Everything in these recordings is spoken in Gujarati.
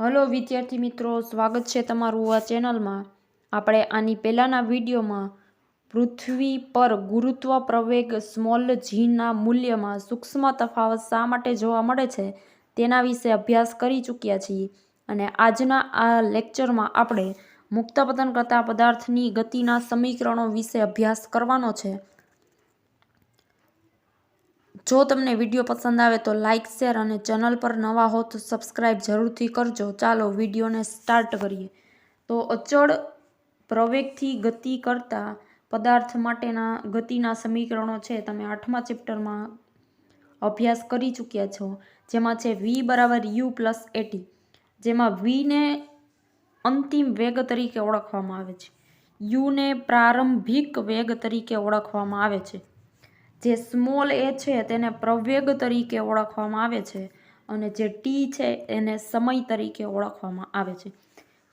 હલો વિદ્યાર્થી મિત્રો, સ્વાગત છે તમારું આ ચેનલમાં. આપણે આની પહેલાંના વિડીયોમાં પૃથ્વી પર ગુરુત્વ પ્રવેગ સ્મોલ જીના મૂલ્યમાં સૂક્ષ્મ તફાવત શા માટે જોવા મળે છે તેના વિશે અભ્યાસ કરી ચૂક્યા છીએ. અને આજના આ લેક્ચરમાં આપણે મુક્તપતન કરતા પદાર્થની ગતિના સમીકરણો વિશે અભ્યાસ કરવાનો છે. જો તમને વીડિયો પસંદ આવે તો લાઇક શેર અને ચેનલ પર નવા હો તો સબસ્ક્રાઈબ જરૂરથી કરજો. ચાલો વિડીયોને સ્ટાર્ટ કરીએ. તો અચળ પ્રવેગથી ગતિ કરતા પદાર્થ માટેના ગતિના સમીકરણો છે. તમે આઠમા ચેપ્ટરમાં અભ્યાસ કરી ચૂક્યા છો, જેમાં છે વી બરાબર યુ પ્લસ એટી જેમાં વીને અંતિમ વેગ તરીકે ઓળખવામાં આવે છે. યુને પ્રારંભિક વેગ તરીકે ઓળખવામાં આવે છે. જે સ્મોલ એ છે તેને પ્રવેગ તરીકે ઓળખવામાં આવે છે અને જે ટી છે એને સમય તરીકે ઓળખવામાં આવે છે.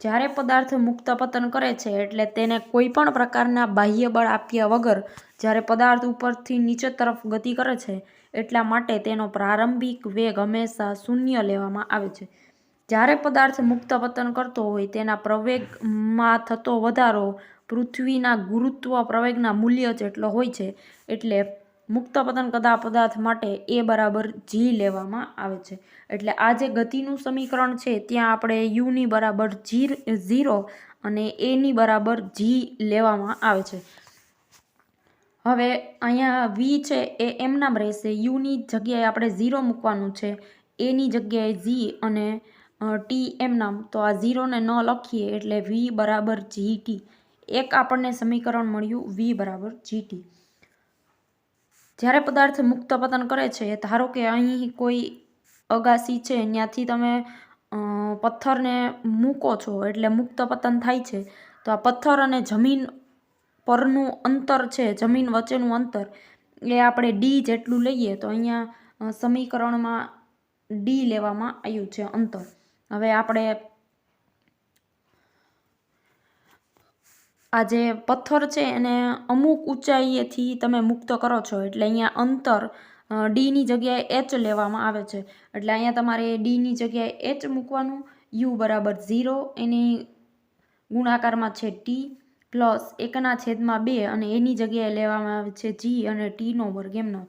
જ્યારે પદાર્થ મુક્ત પતન કરે છે એટલે તેને કોઈ પણ પ્રકારના બાહ્ય બળ આપ્યા વગર જ્યારે પદાર્થ ઉપરથી નીચે તરફ ગતિ કરે છે એટલા માટે તેનો પ્રારંભિક વેગ હંમેશા શૂન્ય લેવામાં આવે છે. જ્યારે પદાર્થ મુક્ત પતન કરતો હોય તેના પ્રવેગમાં થતો વધારો પૃથ્વીના ગુરુત્વ પ્રવેગના મૂલ્ય જેટલો હોય છે એટલે મુક્ત પતન કદા પદાર્થ માટે એ બરાબર જી લેવામાં આવે છે. એટલે આ જે ગતિનું સમીકરણ છે, ત્યાં આપણે યુની બરાબર જી ઝીરો અને એની બરાબર જી લેવામાં આવે છે. હવે અહીંયા વી છે એ એમનામ રહેશે. યુની જગ્યાએ આપણે ઝીરો મૂકવાનું છે, એની જગ્યાએ જી અને ટી એમનામ. તો આ ઝીરોને ન લખીએ એટલે વી બરાબર જી ટી. એક આપણને સમીકરણ મળ્યું વી બરાબર જી ટી. જ્યારે પદાર્થ મુક્ત પતન કરે છે, ધારો કે અહીં કોઈ અગાસી છે ત્યાંથી તમે પથ્થરને મૂકો છો, એટલે મુક્ત પતન થાય છે, તો આ પથ્થર અને જમીન પરનું અંતર છે, જમીન વચ્ચેનું અંતર, એ આપણે ડી જેટલું લઈએ તો અહીંયા સમીકરણમાં ડી લેવામાં આવ્યું છે અંતર. હવે આપણે આ જે પથ્થર છે એને અમુક ઊંચાઈએથી તમે મુક્ત કરો છો. એટલે અહીંયા અંતર ડીની જગ્યાએ એચ લેવામાં આવે છે. એટલે અહીંયા તમારે ડીની જગ્યાએ એચ મૂકવાનું. યુ બરાબર ઝીરો એની ગુણાકારમાં છે ટી પ્લસ એકના છેદમાં બે અને એની જગ્યાએ લેવામાં આવે છે જી અને ટીનો વર્ગ એમનો.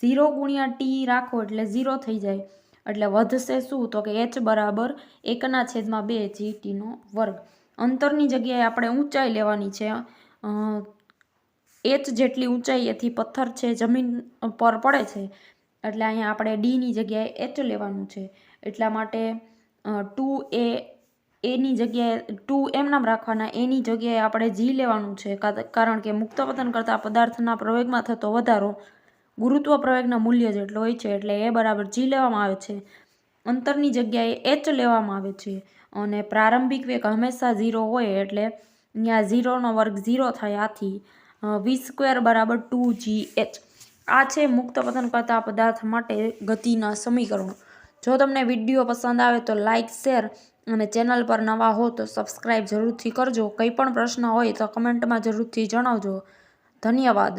ઝીરો ગુણ્યા ટી રાખો એટલે ઝીરો થઈ જાય. એટલે વધશે શું? તો કે એચ બરાબર એકના છેદમાં બે જી ટીનો વર્ગ. અંતરની જગ્યાએ આપણે ઊંચાઈ લેવાની છે. એચ જેટલી ઊંચાઈએથી પથ્થર છે, જમીન પર પડે છે. એટલે અહીંયા આપણે ડીની જગ્યાએ એચ લેવાનું છે. એટલા માટે ટુ એ, એની જગ્યાએ, ટુ એમ નામ રાખવાના, એની જગ્યાએ આપણે જી લેવાનું છે. કારણ કે મુક્ત પતન કરતા પદાર્થના પ્રવેગમાં થતો વધારો ગુરુત્વ પ્રવેગના મૂલ્ય જેટલો હોય છે, એટલે એ બરાબર જી લેવામાં આવે છે. અંતરની જગ્યાએ એચ લેવામાં આવે છે. અને પ્રારંભિક વેગ હંમેશા ઝીરો હોય એટલે ત્યાં ઝીરોનો વર્ગ ઝીરો થાય આથી વી સ્ક્વેર બરાબર ટુ જી એચ. આ છે મુક્ત પતન કરતા પદાર્થ માટે ગતિના સમીકરણો. જો તમને વીડિયો પસંદ આવે તો લાઇક શેર અને ચેનલ પર નવા હો તો સબસ્ક્રાઈબ જરૂરથી કરજો. કંઈ પણ પ્રશ્ન હોય તો કમેન્ટમાં જરૂરથી જણાવજો. ધન્યવાદ.